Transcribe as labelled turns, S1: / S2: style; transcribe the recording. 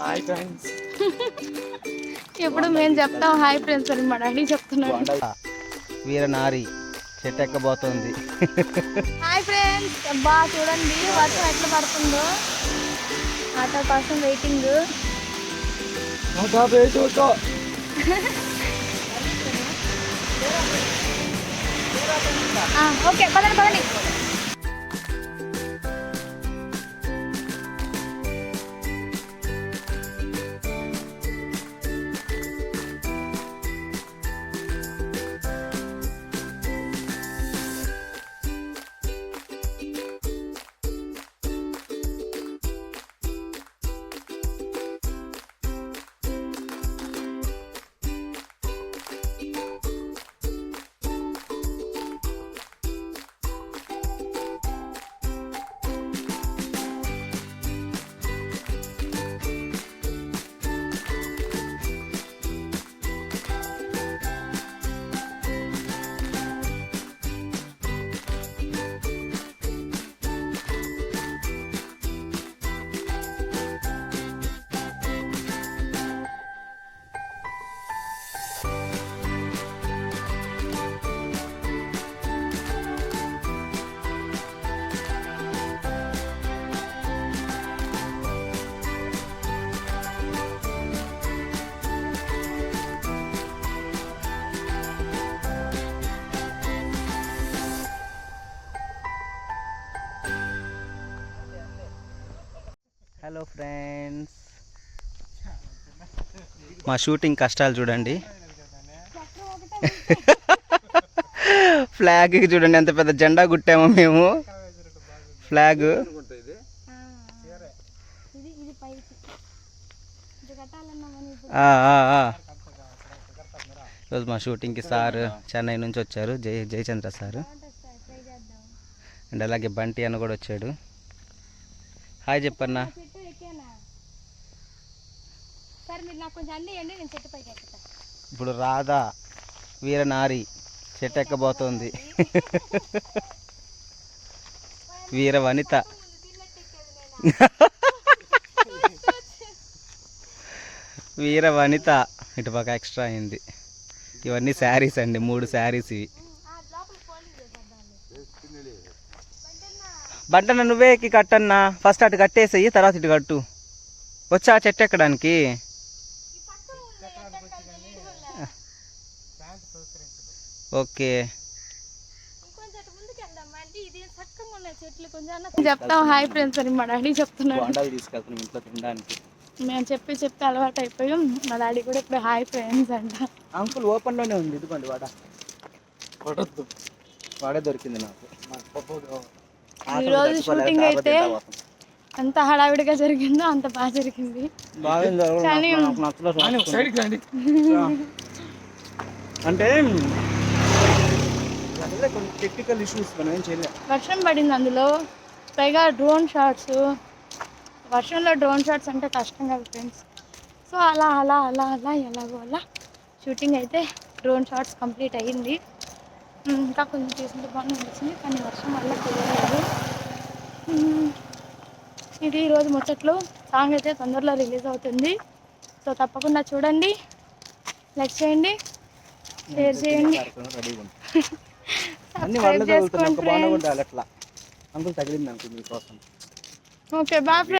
S1: Hi friends
S2: ఇప్పుడు మేము చెప్తాం హాయ్ ఫ్రెండ్స్ అని మా డాడీ చెప్తున్నాడు.
S3: వీర నారి చెట్టు ఎక్కబోతోంది
S2: హాయ్ ఫ్రెండ్స్ అబ్బా చూడండి వర్షం ఎట్లా పడుతుందో. ఆటో కోసం వెయిటింగ్ ఓకే పదండి పదండి.
S3: హలో ఫ్రెండ్స్ మా షూటింగ్ కష్టాలు చూడండి. ఫ్లాగ్ చూడండి ఎంత పెద్ద జెండా కుట్టామో మేము. ఫ్లాగ్ ఈరోజు మా షూటింగ్కి సార్ చెన్నై నుంచి వచ్చారు జై జయచంద్ర సార్. అండ్ అలాగే బంటి అన్న కూడా వచ్చాడు. హాయ్ చెప్పన్నా
S2: చెట్టు ఎక్కానా సరే మీరు నాకు కొంచెం అన్నీ అండి నేను చెట్టు పైకి ఎక్కుతా.
S3: ఇప్పుడు రాధా వీరనారి చెట్టు ఎక్కబోతోంది. వీర వనిత. వీర వనిత. ఇటు పక్క ఎక్స్ట్రా అయింది. ఇవన్నీ శారీస్ అండి మూడు శారీస్ ఇవి. బంటన్న నువ్వే ఎక్కి కట్టన్నా. ఫస్ట్ అటు కట్టేసేయి తర్వాత ఇటు కట్టు. వచ్చా చెట్టు ఎక్కడానికి?
S2: కొంచెం చెప్తాం. హాయ్ ఫ్రెండ్స్ అని మా డాడీ చెప్తున్నాడు.
S3: తీసుకెళ్తున్నాం ఇంట్లో తినడానికి.
S2: మేము చెప్పి చెప్పి అలవాటు అయిపోయాం మా డాడీ కూడా ఇప్పుడు హాయ్ ఫ్రెండ్స్ అంట.
S3: అంకుల్ ఓపెన్లోనే ఉంది. ఇదిగోండి వాడ.
S1: కొట్టద్దు
S3: వాడే దొరికింది నాకు.
S2: ఈ రోజు షూటింగ్ అయితే ఎంత హడావిడిగా జరిగిందో అంత బాగా జరిగింది. కానీ-
S3: అంటే టెక్నికల్ ఇష్యూస్ మనం ఏం చేయలేం.
S2: వర్షం పడింది అందులో. పైగా డ్రోన్ షాట్స్. వర్షంలో డ్రోన్ షాట్స్ అంటే కష్టం కదా ఫ్రెండ్స్ సో అలా అలా అలా అలా ఎలాగో అలా షూటింగ్ అయితే డ్రోన్ షాట్స్ కంప్లీట్ అయ్యింది. ఇంకా కొంచెం తీసుకుంటే బాగానే అనిపించింది కానీ వర్షం వల్ల ఉమ్, ఇది ఈరోజు ముచ్చట్లు. సాంగ్ అయితే తొందరలో రిలీజ్ అవుతుంది. సో తప్పకుండా చూడండి. లైక్ చేయండి. షేర్ చేయండి.
S3: అన్ని వాళ్ళే తగులుతున్నాయి ఒక కూడా అట్లా. అంకుల్ తగిలింది అంకుల్ మీకోసం.
S2: Okay bye